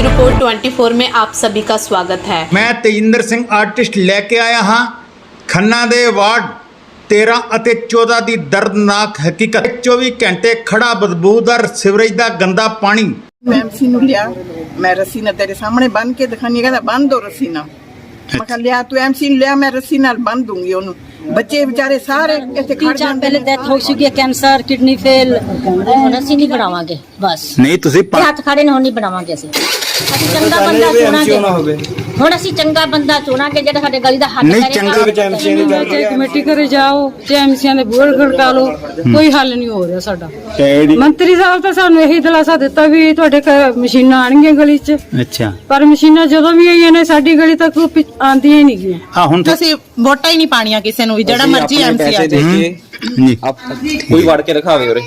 Bureau report 24 में आप सभी का स्वागत है ਮੈਂ ਤੇਜਿੰਦਰ ਸਿੰਘ ਆਰਟਿਸਟ ਲੈ ਕੇ ਆਇਆ ਹਾਂ ਖੰਨਾ ਦੇ ਵਾਰਡ 13 ਅਤੇ 14 ਦੀ ਦਰਦਨਾਕ ਹਕੀਕਤ 24 ਘੰਟੇ ਖੜਾ ਬਦਬੂਦਾਰ ਸਿਵਰੇਜ ਦਾ ਗੰਦਾ ਪਾਣੀ ਮੈਂ ਐਮਸੀ ਨੂੰ ਲਿਆ ਮੈਂ ਰੱਸੀ ਨਾਲ ਤੇਰੇ ਸਾਹਮਣੇ ਬੰਨ ਕੇ ਦਿਖਾਣੀ ਕਹਿੰਦਾ ਬੰਨ ਦੋ ਰੱਸੀ ਨਾਲ ਮੈਂ ਕਿਹਾ ਲਿਆ ਤੂੰ ਐਮਸੀ ਨੂੰ ਲਿਆ ਮੈਂ ਰੱਸੀ ਨਾਲ ਬੰਨ ਦੂੰਗੀ ਉਹਨੂੰ ਬੱਚੇ ਵਿਚਾਰੇ ਸਾਰੇ ਇੱਥੇ ਖੜ तीन चार ਜਾਂਦੇ पहले ਨੇ डेथ हो चुकी है कैंसर किडनी फेल ਹੁਣ ਅਸੀਂ ਨਹੀਂ ਬਣਾਵਾਂਗੇ ਬਸ ਨਹੀਂ ਤੁਸੀਂ ਤੇ ਹੱਥ ਖੜੇ ਨੇ ਹੁਣ ਨਹੀਂ ਬਣਾਵਾਂਗੇ ਅਸੀਂ ਅਸੀਂ ਚੰਗਾ ਬੰਦਾ ਚੁਣਾਂਗੇ ਹੁਣ ਅਸੀਂ ਚੰਗਾ ਬੰਦਾ ਚੁਣਾਂਗੇ ਜਿਹੜਾ ਸਾਡੇ ਗਲੀ ਦਾ ਹੱਲ ਨਹੀਂ, ਕਰੇਗਾ ਚੰਗਾ ਵਿੱਚ MC ਨੇ ਚੱਲ ਚਾਹੇ ਕਮੇਟੀ ਘਰੇ ਜਾਓ ਚਾਹੇ ਐਮਸੀਆਂ ਦੇ ਬੋਲ ਖੜਕਾ ਲਓ ਕੋਈ ਹੱਲ ਨਹੀਂ ਹੋ ਰਿਹਾ ਸਾਡਾ। ਮੰਤਰੀ ਸਾਹਿਬ ਤਾਂ ਸਾਨੂੰ ਇਹੀ ਦਿਲਾਸਾ ਦਿੱਤਾ ਵੀ ਤੁਹਾਡੇ ਘਰ ਮਸ਼ੀਨਾਂ ਆਣਗੀਆਂ ਗਲੀ 'ਚ। ਅੱਛਾ। ਪਰ ਮਸ਼ੀਨਾਂ ਜਦੋਂ ਵੀ ਆਈਆਂ ਨੇ ਸਾਡੀ ਗਲੀ ਤੱਕ ਆਉਂਦੀਆਂ ਹੀ ਨਹੀਂ ਗਈਆਂ। ਆ ਹੁਣ ਤਾਂ- ਅਸੀਂ ਵੋਟਾਂ ਹੀ ਨਹੀਂ ਪਾਣੀਆਂ ਕਿਸੇ ਨੂੰ ਵੀ ਜਿਹੜਾ ਮਰਜ਼ੀ ਐਮਸੀ ਆ ਪੈਸੇ ਦੇ ਕੇ ਜੀ। ਆਪ- ਕੋਈ ਵੜ ਕੇ ਦਿਖਾਵੇ ਉਰੇ।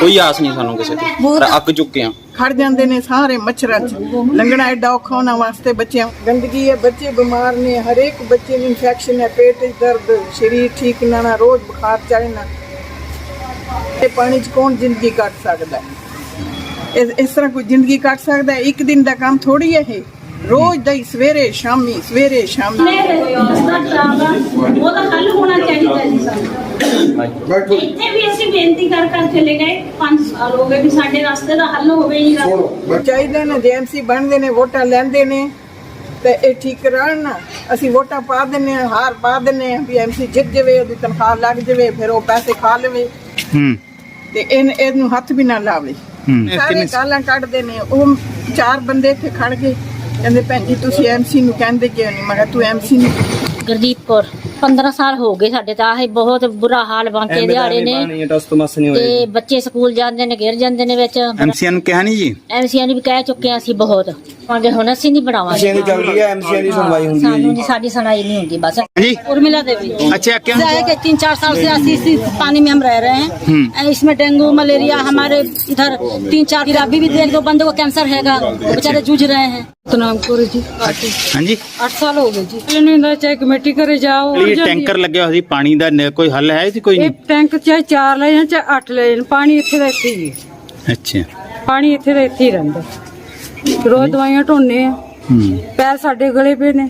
ਕੋਈ ਆਸ ਨਹੀਂ ਸਾਨੂੰ ਕਿਸੇ ਦੀ ਪਰ ਅੱਕ ਚੁੱਕੇ ਆ ਖੜ ਜਾਂਦੇ ਨੇ ਸਾਰੇ ਮੱਛਰਾਂ 'ਚ। ਲੰਘਣਾ ਐਡਾ ਔਖਾ ਉਹਨਾਂ ਵਾਸਤੇ ਬੱਚਿਆਂ ਗੰਦਗੀ ਹੈ ਬੱਚੇ ਬਿਮਾਰ ਨੇ। ਹਰੇਕ ਬੱਚੇ ਨੂੰ ਇਨਫੈਕਸ਼ਨ ਹੈ ਪੇਟ 'ਚ ਦਰਦ ਸਰੀਰ ਠੀਕ ਨਾ ਨਾ ਰੋਜ਼ ਬੁਖਾਰ ਚੜ੍ਹਨਾ ਤੇ ਪਾਣੀ 'ਚ ਕੌਣ ਜ਼ਿੰਦਗੀ ਕੱਟ ਸਕਦਾ? ਇਸ ਇਸ ਤਰ੍ਹਾਂ ਕੋਈ ਜ਼ਿੰਦਗੀ ਕੱਟ ਸਕਦਾ? ਇੱਕ ਦਿਨ ਦਾ ਕੰਮ ਥੋੜੀ ਹੈ ਇਹ? ਰੋਜ਼ ਦਾ ਹੀ ਸਵੇਰੇ ਸ਼ਾਮੀ ਸਵੇਰੇ ਸ਼ਾਮੀ। ਉਹਦਾ ਹੱਲ ਹੋਣਾ ਚਾਹੀਦਾ ਜੀ ਸਾਨੂੰ। ਇੱਥੇ ਵੀ ਅਸੀਂ ਬੇਨਤੀ ਕਰ ਕਰ ਚਲੇ ਗਏ। 5 ਸਾਲ ਹੋ ਗਏ ਵੀ ਸਾਡੇ ਰਸਤੇ ਦਾ ਹੱਲ ਹੋਵੇ ਹੀ ਨਾ ਚਾਹੀਦਾ ਨਾ ਜੇਐਮਸੀ ਬਣਦੇ ਨੇ ਵੋਟਾਂ ਲੈਂਦੇ ਨੇ ਤੇ ਇਹ ਠੀਕ ਕਰਾਉਣ ਅਸੀਂ ਵੋਟਾਂ ਪਾ ਦਿੰਨੇ ਆ ਹਾਰ ਪਾ ਦਿੰਨੇ ਆ ਵੀ ਐਮਸੀ ਜਿੱਤ ਜਾਵੇ ਉਹਦੀ ਤਨਖਾਹ ਲੱਗ ਜਾਵੇ ਫਿਰ ਉਹ ਪੈਸੇ ਖਾ ਲਵੇ। ਹੂੰ। ਤੇ ਇਹਨ ਇਹਨੂੰ ਹੱਥ ਵੀ ਨਾ ਲਾਵੇ। ਸਾਰੇ ਗਾਲਾਂ ਕੱਢਦੇ ਨੇ। ਉਹ ਚਾਰ ਬੰਦੇ ਇੱਥੇ ਖੜ ਗਏ। ਕਹਿੰਦੇ ਭੈਣ ਜੀ ਤੁਸੀਂ ਐਮਸੀ ਨੂੰ ਕਹਿੰਦੇ ਕਿਉਂ ਨਹੀਂ ਮੈਂ ਕਿਹਾ ਤੂੰ ਐਮਸੀ ਨੂੰ ਗੁਰਦੀਪ ਕੌਰ 15 ਸਾਲ ਹੋ ਗਏ ਸਾਡੇ ਤਾਂ ਆਹ ਬਹੁਤ ਬੁਰਾ ਹਾਲ ਬਾਂਕੇ ਦਿਹਾੜੇ ਨੇ ਪਾਣੀ ਟਸ ਤਮਸ ਨਹੀਂ ਤੇ ਹੋਏ ਬੱਚੇ ਸਕੂਲ ਜਾਂਦੇ ਨੇ ਗਿਰ ਜਾਂਦੇ ਨੇ ਵਿੱਚ ਐਮਸੀਆਂ ਨੂੰ ਕਿਹਾ ਨਹੀਂ ਜੀ ਐਮਸੀਆਂ ਨੇ ਵੀ ਕਹਿ ਚੁੱਕੇ ਹਾਂ ਅਸੀਂ ਬਹੁਤ ਆਂਗੇ ਹੁਣ ਅਸੀਂ ਨਹੀਂ ਬਣਾਵਾਂਗੇ ਐਮਸੀਆਂ ਦੀ ਚੱਲ ਰਹੀ ਹੈ ਐਮਸੀਆਂ ਦੀ ਸੁਣਵਾਈ ਹੁੰਦੀ ਹੈ ਸਾਨੂੰ ਜੀ ਨਹੀਂ ਸਾਡੀ ਸੁਣਾਈ ਨਹੀਂ ਹੁੰਦੀ ਬਸ जी उर्मिला देवी अच्छा क्या क्या है कि तीन चार साल से ऐसी इसी पानी में हम रह रहे हैं इसमें डेंगू मलेरिया हमारे इधर तीन चार फिर अभी भी एक दो बंदे को कैंसर हैगा वो बेचारे जूझ रहे हैं ਸਤਨਾਮ ਕੌਰ ਜੀ जी 8 ਸਾਲ ਹੋ ਗਏ ਜੀ। ਨਹੀਂ ਹੁੰਦਾ ਚਾਹੇ ਕਮੇਟੀ ਘਰੇ ਜਾਓ ਇਹ ਟੈਂਕਰ ਲੱਗਿਆ ਹੋਇਆ ਸੀ ਪਾਣੀ ਦਾ ਨ- ਕੋਈ ਹੱਲ ਹੈ ਜੀ ਕੋਈ ਇਹ ਨਹੀਂ? ਟੈਂਕ ਚਾਹੇ 4 ਲੈ ਜਾਣ ਚਾਹੇ 8 ਲੈ ਜਾਣ ਪਾਣੀ ਇੱਥੇ ਦਾ ਇੱਥੇ ਹੀ ਹੈ। ਅੱਛਾ। ਪਾਣੀ ਇੱਥੇ ਦਾ ਇੱਥੇ ਹੀ ਰਹਿੰਦਾ। ਰੋਜ਼ ਦਵਾਈਆਂ ਢੋਨੇ ਆ। ਹੂੰ। ਪੈਰ ਸਾਡੇ ਗਲੇ ਪਏ ਨੇ।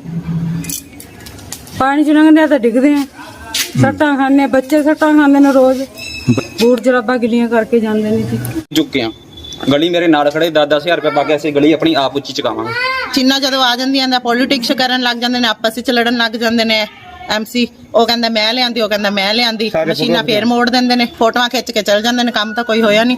ਪਾਣੀ ਚ ਲੰਘਦੇ ਆ ਤਾਂ ਡਿੱਗਦੇ ਆ। ਸੱਟਾਂ ਖਾਂਦੇ ਆ, ਬੱਚੇ ਸੱਟਾਂ ਖਾਂਦੇ ਨੇ ਰੋਜ਼। ਬੂਟ ਜਰਾਬਾਂ ਗਿੱਲੀਆਂ ਕਰਕੇ ਜਾਂਦੇ ਨੇ ਜੀ। ਚੁੱਕੇ ਆ। ਗਲੀ ਮੇਰੇ ਨਾਲ ਖੜੇ 10-10000 ਰੁਪਏ ਪਾ ਕੇ ਅਸੀਂ ਗਲੀ ਆਪਣੀ ਆਪ ਉੱਚੀ ਚਕਾਵਾਂਗੇ ਚਿੰਨਾ ਜਦੋਂ ਆ ਜਾਂਦੀਆਂ ਨੇ ਪੋਲਿਟਿਕਸ ਕਰਨ ਲੱਗ ਜਾਂਦੇ ਨੇ ਆਪਸ ਵਿੱਚ ਲੜਨ ਲੱਗ ਜਾਂਦੇ ਨੇ ਐਮਸੀ ਉਹ ਕਹਿੰਦਾ ਮੈਂ ਲਿਆਂਦੀ ਉਹ ਕਹਿੰਦਾ ਮੈਂ ਲਿਆਂਦੀ ਮਸ਼ੀਨਾਂ ਫੇਰ ਮੋੜ ਦਿੰਦੇ ਨੇ ਫੋਟੋਆਂ ਖਿੱਚ ਕੇ ਚਲ ਜਾਂਦੇ ਨੇ ਕੰਮ ਤਾਂ ਕੋਈ ਹੋਇਆ ਨਹੀਂ।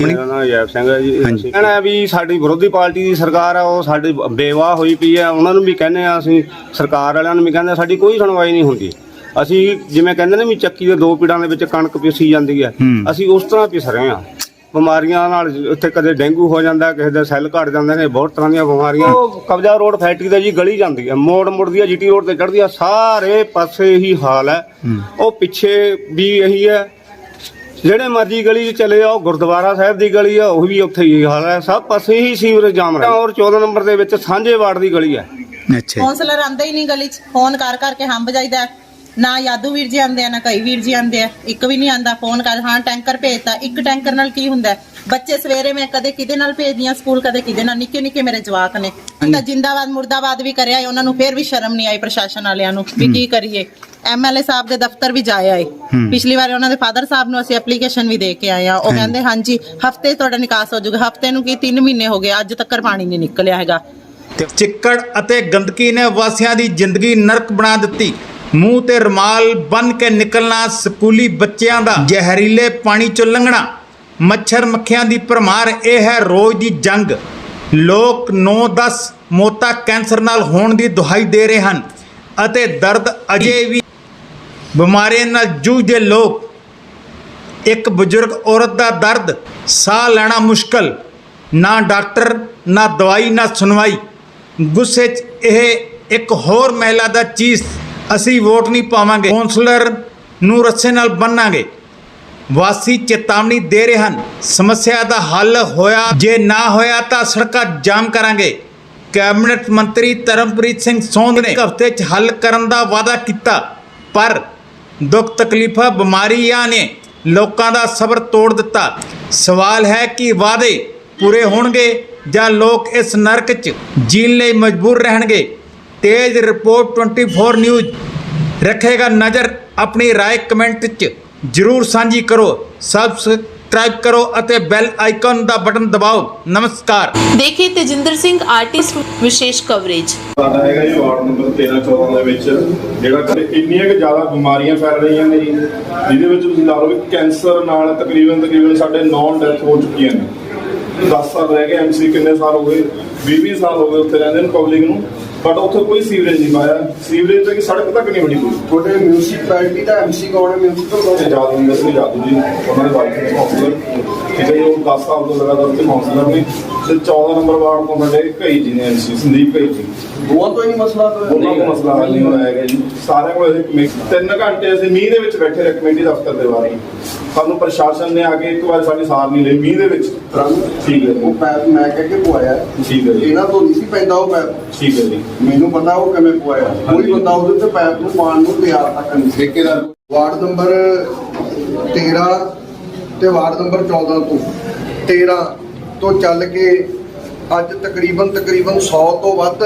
ਮੇਰਾ ਨਾਮ ਜੈਬ ਸਿੰਘ ਹੈ ਜੀ। ਹਾਂਜੀ। ਅਸੀਂ ਕਹਿਣਾ ਵੀ ਸਾਡੀ ਵਿਰੋਧੀ ਪਾਰਟੀ ਦੀ ਸਰਕਾਰ ਆ ਉਹ ਸਾਡੀ ਬੇਵਾਹ ਹੋਈ ਪਈ ਹੈ ਉਹਨਾਂ ਨੂੰ ਵੀ ਕਹਿੰਦੇ ਆ ਅਸੀਂ ਸਰਕਾਰ ਵਾਲਿਆਂ ਨੂੰ ਵੀ ਕਹਿੰਦੇ ਆ, ਸਾਡੀ ਕੋਈ ਸੁਣਵਾਈ ਨਹੀਂ ਹੁੰਦੀ। ਅਸੀਂ ਜਿਵੇਂ ਕਹਿੰਦੇ ਨੇ ਵੀ ਚੱਕੀ ਦੇ ਦੋ ਪੀੜਾਂ ਦੇ ਵਿੱਚ ਕਣਕ ਪੀਸੀ ਜਾਂਦੀ ਹੈ ਹੂੰ। ਅਸੀਂ ਉਸ ਤਰ੍ਹਾਂ ਪਿਸ ਰਹੇ ਹਾਂ। ਬਿਮਾਰੀਆਂ ਨਾਲ ਉੱਥੇ ਕਦੇ ਡੇਂਗੂ ਹੋ ਜਾਂਦਾ ਕਿਸੇ ਦੇ ਸੈੱਲ ਘਟ ਜਾਂਦੇ ਨੇ ਬਹੁਤ ਤਰ੍ਹਾਂ ਦੀਆਂ ਬਿਮਾਰੀਆਂ। ਉਹ ਕਬਜ਼ਾ ਰੋਡ ਫੈਕਟਰੀ ਤੇ ਜੀ ਗਲੀ ਜਾਂਦੀ ਹੈ ਮੋੜ ਮੁੜਦੀ ਹੈ ਜੀਟੀ ਰੋਡ ਤੇ ਚੜ੍ਹਦੀ ਹੈ ਸਾਰੇ ਪਾਸੇ ਇਹੀ ਹਾਲ ਹੈ। ਉਹ ਪਿੱਛੇ ਵੀ ਇਹੀ ਹੈ। ਜਿਹੜੇ ਮਰਜ਼ੀ ਗਲੀ 'ਚ ਚਲੇ ਜਾਓ ਗੁਰਦੁਆਰਾ ਸਾਹਿਬ ਦੀ ਗਲੀ ਆ ਉਹ ਵੀ ਉੱਥੇ ਹੀ ਹਾਲ ਹੈ। ਸਭ ਪਾਸੇ ਹੀ ਸੀਵਰੇਜ ਜਾਮ ਰਿਹਾ ਔਰ 14 ਨੰਬਰ ਦੇ ਵਿੱਚ ਸਾਂਝੇ ਵਾਰਡ ਦੀ ਗਲੀ ਹੈ। ਅੱਛਾ ਕੌਂਸਲਰ ਆਂਦੇ ਹੀ ਨਹੀਂ ਗਲੀ 'ਚ ਫੋਨ ਕਰ ਕਰਕੇ ਹੰਬ ਜਾਈਦਾ। ਨਾ ਯਾਦੂ ਵੀਰ ਜੀ ਆਂਦੇ ਆ ਨਾ ਕਈ ਵੀਰ ਜੀ ਆਂਦੇ ਆ। ਇੱਕ ਵੀ ਨਹੀਂ ਆਂਦਾ ਫੋਨ ਕਰ ਹਾਂ ਟੈਂਕਰ ਭੇਜਤਾ। ਇੱਕ ਟੈਂਕਰ ਨਾਲ ਕੀ ਹੁੰਦਾ? ਬੱਚੇ ਸਵੇਰੇ ਮੈਂ ਕਦੇ ਕਿਹਦੇ ਨਾਲ ਭੇਜਦੀਆਂ ਸਕੂਲ ਕਦੇ ਕਿਹਦੇ ਨਾਲ? ਨਿੱਕੇ ਨਿੱਕੇ ਮੇਰੇ ਜਵਾਕ ਨੇ। ਤਾਂ ਜਿੰਦਾਬਾਦ ਮੁਰਦਾਬਾਦ ਵੀ ਕਰਿਆ ਏ, ਉਹਨਾਂ ਨੂੰ ਫੇਰ ਵੀ ਸ਼ਰਮ ਨਹੀਂ ਆਈ ਪ੍ਰਸ਼ਾਸਨ ਵਾਲਿਆਂ ਨੂੰ ਵੀ ਕੀ ਕਰੀਏ? ਐਮਐਲਏ ਸਾਹਿਬ ਦੇ ਦਫ਼ਤਰ ਵੀ ਜਾਏ ਆਏ ਪਿਛਲੀ ਵਾਰ ਉਹਨਾਂ ਦੇ ਫਾਦਰ ਸਾਹਿਬ ਨੂੰ ਅਸੀਂ ਐਪਲੀਕੇਸ਼ਨ ਵੀ ਦੇ ਕੇ ਆਏ ਆ। ਉਹ ਕਹਿੰਦੇ ਹਾਂਜੀ ਹਫ਼ਤੇ ਤੁਹਾਡਾ ਨਿਕਾਸ ਹੋ ਜਾਊਗਾ। ਹਫ਼ਤੇ ਨੂੰ ਕੀ 3 ਮਹੀਨੇ ਹੋ ਗਏ ਅੱਜ ਤੱਕ ਪਾਣੀ ਨਹੀਂ ਨਿਕਲਿਆ ਹੈਗਾ। ਤੇ ਚਿੱਕੜ ਅਤੇ ਗੰਦਗੀ ਨੇ ਵਾਸੀਆਂ ਦੀ ਜ਼ਿੰਦਗੀ ਨਰਕ ਬਣਾ ਦਿੱਤੀ। ਮੂੰਹ ਤੇ ਰੁਮਾਲ ਬੰਨ ਕੇ ਨਿਕਲਣਾ, ਸਕੂਲੀ ਬੱਚਿਆਂ ਦਾ ਜ਼ਹਿਰੀਲੇ ਪਾਣੀ ਚੋਂ ਲੰਘਣਾ, ਮੱਛਰ ਮੱਖੀਆਂ ਦੀ ਭਰਮਾਰ, ਇਹ ਹੈ ਰੋਜ਼ ਦੀ ਜੰਗ। ਲੋਕ 9-10 ਮੌਤਾਂ ਕੈਂਸਰ ਨਾਲ ਹੋਣ ਦੀ ਦੁਹਾਈ ਦੇ ਰਹੇ ਹਨ ਅਤੇ ਦਰਦ ਅਜੇ ਵੀ ਬਿਮਾਰੀਆਂ ਨਾਲ ਜੂਝਦੇ ਲੋਕ। ਇੱਕ ਬਜ਼ੁਰਗ ਔਰਤ ਦਾ ਦਰਦ, ਸਾਹ ਲੈਣਾ ਮੁਸ਼ਕਲ, ਨਾ ਡਾਕਟਰ, ਨਾ ਦਵਾਈ, ਨਾ ਸੁਣਵਾਈ। ਗੁੱਸੇ 'ਚ ਇਹ ਇੱਕ ਹੋਰ ਮਹਿਲਾ ਦਾ ਚੀਜ਼ ਅਸੀਂ ਵੋਟ ਨਹੀਂ ਪਾਵਾਂਗੇ। ਕੌਂਸਲਰ ਨੂੰ ਰੱਸੇ ਨਾਲ ਬੰਨਾਂਗੇ। ਵਾਸੀ ਚੇਤਾਵਨੀ ਦੇ ਰਹੇ ਹਨ। ਸਮੱਸਿਆ ਦਾ ਹੱਲ ਹੋਇਆ, ਜੇ ਨਾ ਹੋਇਆ ਤਾਂ ਸੜਕਾਂ ਜਾਮ ਕਰਾਂਗੇ। ਕੈਬਨਿਟ ਮੰਤਰੀ ਧਰਮਪ੍ਰੀਤ ਸਿੰਘ ਸੋਂਦ ਨੇ ਹਫ਼ਤੇ 'ਚ ਹੱਲ ਕਰਨ ਦਾ ਵਾਅਦਾ ਕੀਤਾ। ਪਰ ਦੁੱਖ ਤਕਲੀਫਾਂ ਬਿਮਾਰੀਆਂ ਨੇ ਲੋਕਾਂ ਦਾ ਸਬਰ ਤੋੜ ਦਿੱਤਾ। ਸਵਾਲ ਹੈ ਕਿ ਵਾਅਦੇ ਪੂਰੇ ਹੋਣਗੇ ਜਾਂ ਲੋਕ ਇਸ ਨਰਕ 'ਚ ਜੀਣ ਲਈ ਮਜਬੂਰ ਰਹਿਣਗੇ। ਤੇਜ ਰਿਪੋਰਟ 24 ਨਿਊਜ਼। ਰੱਖੇਗਾ ਨਜ਼ਰ ਆਪਣੀ رائے ਕਮੈਂਟ 'ਚ। ਜ਼ਰੂਰ ਸਾਂਝੀ ਕਰੋ ਸਬਸਕ੍ਰਾਈਬ ਕਰੋ ਅਤੇ ਬੈਲ ਆਈਕਨ ਦਾ ਬਟਨ ਦਬਾਓ। ਨਮਸਕਾਰ। ਦੇਖੇ ਤੇਜਿੰਦਰ ਸਿੰਘ ਆਰਟਿਸਟ ਵਿਸ਼ੇਸ਼ ਕਵਰੇਜ ਸਾਡਾ ਹੈਗਾ ਜੀ ਵਾਰਡ ਨੰਬਰ 13 14 ਦੇ ਵਿੱਚ ਜਿਹੜਾ ਕਿ ਇੰਨੀਆਂ ਕਿ ਜ਼ਿਆਦਾ ਬਿਮਾਰੀਆਂ ਫੈਲ ਰਹੀਆਂ ਨੇ ਜੀ, ਜਿਹਦੇ ਵਿੱਚ ਤੁਸੀਂ ਲਾ ਲਓ ਵੀ ਕੈਂਸਰ ਨਾਲ ਤਕਰੀਬਨ ਤਕਰੀਬਨ ਸਾਡੇ 9 ਡੈਥ ਹੋ ਚੁੱਕੀਆਂ ਨੇ। 10 ਸਾਲ ਰਹਿ ਗਏ ਐਮਸੀ ਕਿੰਨੇ ਸਾਲ ਹੋ ਗਏ? 20 20 ਸਾਲ ਹੋ ਗਏ ਉੱਥੇ ਰਹਿੰਦੇ ਨੂੰ ਪਬਲਿਕ ਨੂੰ। ਬਟ ਉੱਥੇ ਕੋਈ ਸੀਵਰੇਜ ਨਹੀਂ ਪਾਇਆ। ਸੀਵਰੇਜ ਤੱਕ ਸੜਕ ਤੱਕ ਨਹੀਂ ਬਣੀ ਕੋਈ। ਤੁਹਾਡੇ ਮਿਊਨਿਸਪੈਲਿਟੀ ਦਾ ਐਮਸੀ ਕੌਣ ਹੈ? ਮਿਊਨਿਸਪਲ ਤੇ ਜਾਦੂ ਜੀ। ਉਹਨਾਂ ਦੇ ਦੇ ਕਾਉਂਸਲਰ ਠੀਕ ਹੈ ਜੀ ਉਹ 10 ਸਾਲ ਤੋਂ ਲਗਾਤਾਰ ਉੱਥੇ ਕਾਉਂਸਲਰ ਨੇ ਤੇ 14 ਨੰਬਰ ਵਾਰਡ ਤੋਂ ਸਾਡੇ ਕਈ ਜੀ ਨੇ ਐਮਸੀ ਸੰਦੀਪ ਕਈ ਜੀ। ਦੋਵਾਂ ਤੋਂ ਹੀ ਮਸਲਾ ਤਾਂ ਉਹਨਾਂ ਦਾ ਮਸਲਾ ਹੱਲ ਨਹੀਂ ਹੋਇਆ ਹੈਗਾ ਜੀ। ਸਾਰਿਆਂ ਕੋਲ ਅਸੀਂ ਕਮੇ ਤਿੰਨ ਘੰਟੇ ਅਸੀਂ ਮੀਂਹ ਦੇ ਵਿੱਚ ਬੈਠੇ ਰਹੇ ਕਮੇਟੀ ਦਫ਼ਤਰ ਦੇ ਬਾਰੇ। ਸਾਨੂੰ ਪ੍ਰਸ਼ਾਸਨ ਨੇ ਆ ਕੇ ਇੱਕ ਵਾਰ ਸਾਡੀ ਸਾਰ ਨਹੀਂ ਲਈ। ਮੀਂਹ ਦੇ ਵਿੱਚ ਠੀਕ ਹੈ ਉਹ ਪੈਪ ਮੈਂ ਕਹਿ ਕੇ ਪਵਾਇਆ। ਠੀਕ ਹੈ ਇਹਨਾਂ ਤੋਂ ਨਹੀਂ ਸੀ ਪੈਂਦਾ ਉਹ ਪੈਪ। ਠੀਕ ਹੈ ਜੀ। ਮੈਨੂੰ ਪਤਾ ਉਹ ਕਿਵੇਂ ਪਵਾਇਆ। ਕੋਈ ਬੰਦਾ ਉਹਦੇ ਤੇ ਪੈਪ ਨੂੰ ਪਾਣ ਨੂੰ ਤਿਆਰ ਤੱਕ ਨਹੀਂ ਠੇਕੇਦਾਰ। ਵਾਰਡ ਨੰਬਰ 13 ਤੇ ਵਾਰਡ ਨੰਬਰ 14 ਤੋਂ 13 ਤੋਂ ਚੱਲ ਕੇ ਅੱਜ ਤਕਰੀਬਨ ਤਕਰੀਬਨ 100 ਤੋਂ ਵੱਧ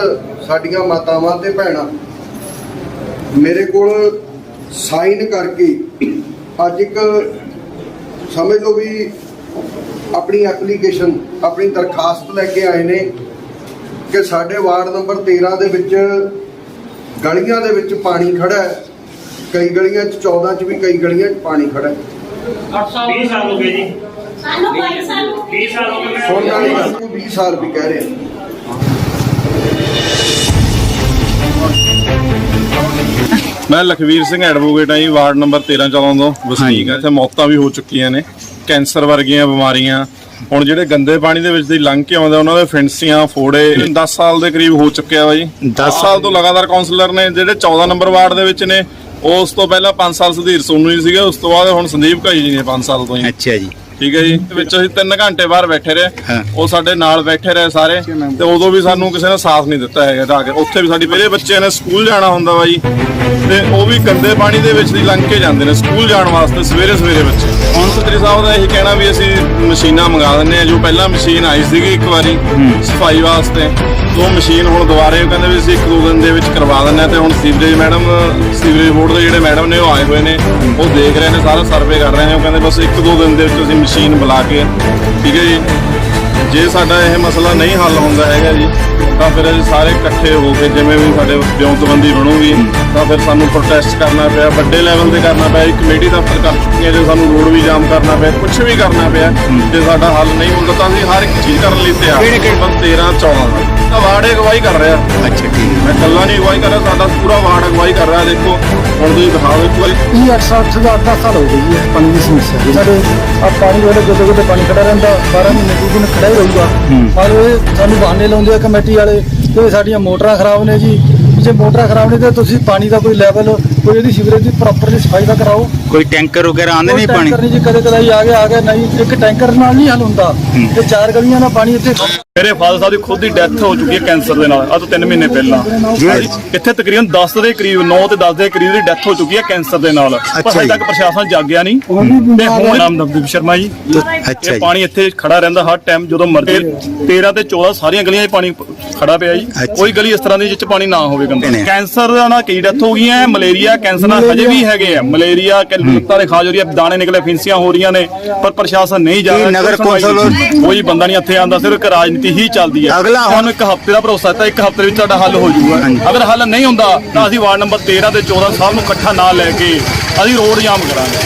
ਸਾਡੀਆਂ ਮਾਤਾਵਾਂ ਤੇ ਭੈਣਾਂ ਮੇਰੇ ਕੋਲ ਸਾਈਨ ਕਰਕੇ ਅੱਜ ਇੱਕ ਸਮਝ ਲਓ ਵੀ ਆਪਣੀ ਐਪਲੀਕੇਸ਼ਨ, ਆਪਣੀ ਦਰਖਾਸਤ ਲੈ ਕੇ ਆਏ ਨੇ ਕਿ ਸਾਡੇ ਵਾਰਡ ਨੰਬਰ 13 ਦੇ ਵਿੱਚ ਗਲੀਆਂ ਦੇ ਵਿੱਚ ਪਾਣੀ ਖੜਾ ਹੈ। ਕਈ ਗਲੀਆਂ 'ਚ 14 'ਚ ਵੀ ਕਈ ਗਲੀਆਂ 'ਚ ਪਾਣੀ ਖੜਾ ਹੈ। 20 ਸਾਲ ਹੋ ਗਏ ਜੀ। ਸਾਨੂੰ 22 ਸਾਲ ਹੋ ਗਏ। 20 ਸਾਲ ਹੋ ਗਏ ਸੁਣ ਵਾਲੀ ਗੱਲ ਨੂੰ 20 ਸਾਲ ਵੀ ਕਹਿ ਰਹੇ ਆ। ਮੈਂ ਲਖਵੀਰ ਸਿੰਘ ਐਡਵੋਕੇਟ ਹਾਂ ਜੀ ਵਾਰਡ ਨੰਬਰ 13 14 ਤੋਂ। ਵਸਨੀਕ ਹਾਂ ਇੱਥੇ ਮੌਤਾਂ ਵੀ ਹੋ ਚੁੱਕੀਆਂ ਨੇ। ਕੈਂਸਰ ਵਰਗੀਆਂ ਬਿਮਾਰੀਆਂ। ਹੁਣ ਜਿਹੜੇ ਗੰਦੇ ਪਾਣੀ ਦੇ ਵਿੱਚ ਦੀ ਲੰਘ ਕੇ ਆਉਂਦੇ ਉਹਨਾਂ ਦੇ ਫਿੰਸੀਆਂ ਫੋੜੇ 10 ਸਾਲ ਦੇ ਕਰੀਬ ਹੋ ਚੁੱਕਿਆ ਵਾ ਜੀ। 10 ਸਾਲ ਤੋਂ ਲਗਾਤਾਰ ਕਾਉਂਸਲਰ ਨੇ ਜਿਹੜੇ 14 ਨੰਬਰ ਵਾਰਡ ਦੇ ਵਿੱਚ ਨੇ ਉਸ ਤੋਂ ਪਹਿਲਾਂ 5 ਸਾਲ ਸੁਧੀਰ ਸੋਨੂ ਜੀ ਸੀਗੇ, ਉਸ ਤੋਂ ਬਾਅਦ ਹੁਣ ਸੰਦੀਪ ਘਾਈ ਜੀ ਨੇ 5 ਸਾਲ ਤੋਂ ਜੀ ਅੱਛਾ ਜੀ। ਠੀਕ ਹੈ ਜੀ? ਇਹਦੇ ਵਿੱਚ ਅਸੀਂ 3 ਘੰਟੇ ਬਾਹਰ ਬੈਠੇ ਰਹੇ। ਉਹ ਸਾਡੇ ਨਾਲ ਬੈਠੇ ਰਹੇ ਸਾਰੇ। ਤੇ ਉਦੋਂ ਵੀ ਸਾਨੂੰ ਕਿਸੇ ਨੇ ਸਾਥ ਨਹੀਂ ਦਿੱਤਾ ਹੈਗਾ ਜਾ ਕੇ। ਉੱਥੇ ਵੀ ਸਾਡੀ ਮੇਰੇ ਬੱਚੇ ਨੇ ਸਕੂਲ ਜਾਣਾ ਹੁੰਦਾ ਵਾ ਜੀ। ਤੇ ਉਹ ਵੀ ਗੰਦੇ ਪਾਣੀ ਦੇ ਵਿੱਚ ਦੀ ਲੰਘ ਕੇ ਜਾਂਦੇ ਨੇ ਸਕੂਲ ਜਾਣ ਵਾਸਤੇ ਸਵੇਰੇ ਸਵੇਰੇ ਬੱਚੇ ਹੁਣ ਮੰਤਰੀ ਸਾਹਿਬ ਦਾ ਇਹ ਕਹਿਣਾ ਵੀ ਅਸੀਂ ਮਸ਼ੀਨਾਂ ਮੰਗਾ ਦਿੰਨੇ ਆ ਜੋ ਪਹਿਲਾਂ ਮਸ਼ੀਨ ਆਈ ਸੀਗੀ ਇੱਕ ਵਾਰੀ ਸਫ਼ਾਈ ਵਾਸਤੇ ਉਹ ਮਸ਼ੀਨ ਹੁਣ ਦੁਬਾਰੇ ਕਹਿੰਦੇ ਵੀ ਅਸੀਂ ਇੱਕ ਦੋ ਦਿਨ ਦੇ ਵਿੱਚ ਕਰਵਾ ਦਿੰਨੇ ਆ ਤੇ ਹੁਣ ਸੀਵਰੇਜ ਮੈਡਮ ਸੀਵਰੇਜ ਬੋਰਡ ਦੇ ਜਿਹੜੇ ਮੈਡਮ ਨੇ ਉਹ ਆਏ ਹੋਏ ਨੇ। ਉਹ ਦੇਖ ਰਹੇ ਨੇ ਸਾਰਾ ਸਰਵੇ ਕਰ ਰਹੇ ਨੇ। ਉਹ ਕਹਿੰਦੇ ਬਸ ਇੱਕ ਦੋ ਦਿਨ ਦੇ ਵਿੱਚ ਅਸੀਂ ਮਸ਼ੀਨ ਬੁਲਾ ਕੇ ਠੀਕ ਹੈ ਜੀ। ਜੇ ਸਾਡਾ ਇਹ ਮਸਲਾ ਨਹੀਂ ਹੱਲ ਹੁੰਦਾ ਹੈਗਾ ਜੀ ਤਾਂ ਫਿਰ ਅਸੀਂ ਸਾਰੇ ਇਕੱਠੇ ਹੋ ਕੇ ਜਿਵੇਂ ਵੀ ਸਾਡੇ ਵਿਉਂਤਬੰਦੀ ਬਣੂਗੀ ਤਾਂ ਫਿਰ ਸਾਨੂੰ ਪ੍ਰੋਟੈਸਟ ਕਰਨਾ ਪਿਆ ਵੱਡੇ ਲੈਵਲ ਤੇ ਕਰਨਾ ਪਿਆ ਇੱਕ ਕਮੇਟੀ ਦਫ਼ਤਰ ਕਰ ਚੁੱਕੀਆਂ ਜੇ ਸਾਨੂੰ ਰੋਡ ਵੀ ਜਾਮ ਕਰਨਾ ਪਿਆ ਕੁਝ ਵੀ ਕਰਨਾ ਪਿਆ ਜੇ ਸਾਡਾ ਹੱਲ ਨਹੀਂ ਹੁੰਦਾ ਤਾਂ ਅਸੀਂ ਹਰ ਇੱਕ ਚੀਜ਼ ਕਰਨ ਲਈ ਤਿਆਰ? ਬਸ 13 14 ਦਾ। ਤਾਂ ਵਾਰਡ ਅਗਵਾਈ ਕਰ ਰਿਹਾ। ਅੱਛਾ ਠੀਕ ਮੈਂ ਇਕੱਲਾ ਨਹੀਂ ਅਗਵਾਈ ਕਰ ਰਿਹਾ ਸਾਡਾ ਪੂਰਾ ਵਾਰਡ ਅਗਵਾਈ ਕਰ ਰਿਹਾ। ਦੇਖੋ ਹੁਣ ਤੁਸੀਂ ਦਿਖਾਓ ਇੱਕ ਵਾਰੀ। ਇਹ 860 ਦਾ 10 ਸਾਲ ਹੋ ਗਈ ਹੈ ਪਾਣੀ ਦੀ ਸਮੱਸਿਆ ਸਾਡੇ ਆ ਪਾਣੀ ਵੇਲੇ ਜਦੋਂ ਕਿਤੇ ਪਾਣੀ ਖੜਾ ਰਹਿੰਦਾ 12 ਮਹੀਨੇ ਦੀ ਦਿਨ ਖੜਾ ਹੀ ਰਹੂਗਾ। ਪਰ ਇਹ ਸਾਨੂੰ ਬਹਾਨੇ ਲਾਉਂਦੇ ਆ ਕਮੇਟੀ ਵਾਲੇ ਕਿ ਸਾਡੀਆਂ ਮੋਟਰਾਂ ਖਰਾਬ ਨੇ ਜੀ। ਜੇ ਮੋਟਰਾਂ ਖਰਾਬ ਨੇ ਤਾਂ ਤੁਸੀਂ ਪਾਣੀ ਦਾ ਕੋਈ ਲੈਵਲ ਕੋਈ ਇਹਦੀ ਸੀਵਰੇਜ ਦੀ ਪ੍ਰੋਪਰਲੀ ਸਫ਼ਾਈ ਦਾ ਕਰਾਓ। ਕੋਈ ਟੈਂਕਰ ਵਗੈਰਾ ਆਉਂਦੇ ਨਹੀਂ ਪਾਣੀ? ਟੈਂਕਰ ਨਹੀਂ ਜੀ ਕਦੇ ਕਦਾਈ ਆ ਗਿਆ ਆ ਗਿਆ ਨਹੀਂ। ਇੱਕ ਟੈਂਕਰ ਨਾਲ ਨਹੀਂ ਹੱਲ ਹੁੰਦਾ। ਤੇ ਚਾਰ ਗਲੀਆਂ ਦਾ ਪਾਣੀ ਇੱਥੇ ਮੇਰੇ ਫਾਦਰ ਸਾਹਿਬ ਦੀ ਖੁਦ ਦੀ ਡੈਥ ਹੋ ਚੁੱਕੀ ਹੈ ਕੈਂਸਰ ਦੇ ਨਾਲ ਅੱਜ ਤੋਂ 3 ਮਹੀਨੇ ਪਹਿਲਾਂ। ਜੀ। ਇੱਥੇ ਤਕਰੀਬਨ 10 ਦੇ ਕਰੀਬ 9 ਤੇ 10 ਦੇ ਕਰੀਬ ਦੀ ਡੈਥ ਹੋ ਚੁੱਕੀ ਹੈ ਕੈਂਸਰ ਦੇ ਨਾਲ। ਪਰ ਹਜੇ। ਤੱਕ ਪ੍ਰਸ਼ਾਸਨ ਜਾਗਿਆ ਨਹੀਂ। ਤੇ ਹੁਣ ਨਾਮ ਨਵਦੀਪ ਸ਼ਰਮਾ ਜੀ। ਅੱਛਾ ਇਹ ਜੀ। ਪਾਣੀ ਇੱਥੇ ਖੜਾ ਰਹਿੰਦਾ ਹਰ ਟਾਈਮ ਜਦੋਂ ਮਰਜ਼ੀ। 13 ਤੇ 14 ਸਾਰੀਆਂ ਗਲੀਆਂ 'ਚ ਪਾਣੀ ਖੜਾ ਪਿਆ ਜੀ। ਕੋਈ ਗਲੀ ਇਸ ਤਰ੍ਹਾਂ ਦੀ ਜਿੱਚ ਪਾਣੀ ਨਾ ਹੋਵੇ ਗੰਦਾ। ਕੈਂਸਰ ਦਾ ਨਾਲ ਕਈ ਡੈਥ ਹੋ ਗਈਆਂ ਹੈ, ਮਲੇਰੀਆ ਕੈਂਸਰ ਨਾਲ ਹਜੇ ਵੀ ਹੈਗੇ ਆ। ਮਲੇਰੀਆ ਲੱਤਾਂ ਦੇ ਖਾਜ ਹੋ ਰਹੀ ਹੈ ਦਾਣੇ ਨਿਕਲੇ ਫਿੰਸੀਆਂ ਹੋ ਰਹੀਆਂ ਨੇ। ਪਰ ਪ੍ਰਸ਼ਾਸਨ ਨਹੀਂ ਜਾ ਕੀ ਰਿਹਾ ਨਗਰ ਕੌਂਸਲ-। ਕੋਈ ਬੰਦਾ ਨਹੀਂ ਇੱਥੇ ਆਂਦਾ ਸਿਰਫ ਇੱਕ ਰਾਜਨੀਤੀ ਹੀ ਚੱਲਦੀ ਹੈ। ਅਗਲਾ ਹੁਣ- ਇੱਕ ਹਫ਼ਤੇ ਦਾ ਭਰੋਸਾ ਦਿੱਤਾ ਇੱਕ ਹਫ਼ਤੇ ਵਿੱਚ ਤੁਹਾਡਾ ਹੱਲ ਹੋ ਜਾਊਗਾ। ਅਗਰ ਹੱਲ ਨਹੀਂ ਹੁੰਦਾ ਤਾਂ ਅਸੀਂ ਵਾਰਡ ਨੰਬਰ 13 ਤੇ 14 ਸਾਹਿਬ ਨੂੰ ਇਕੱਠਾ ਨਾ ਲੈ ਕੇ ਅਸੀਂ ਰੋਡ ਜਾਮ ਕਰਾਂਗੇ।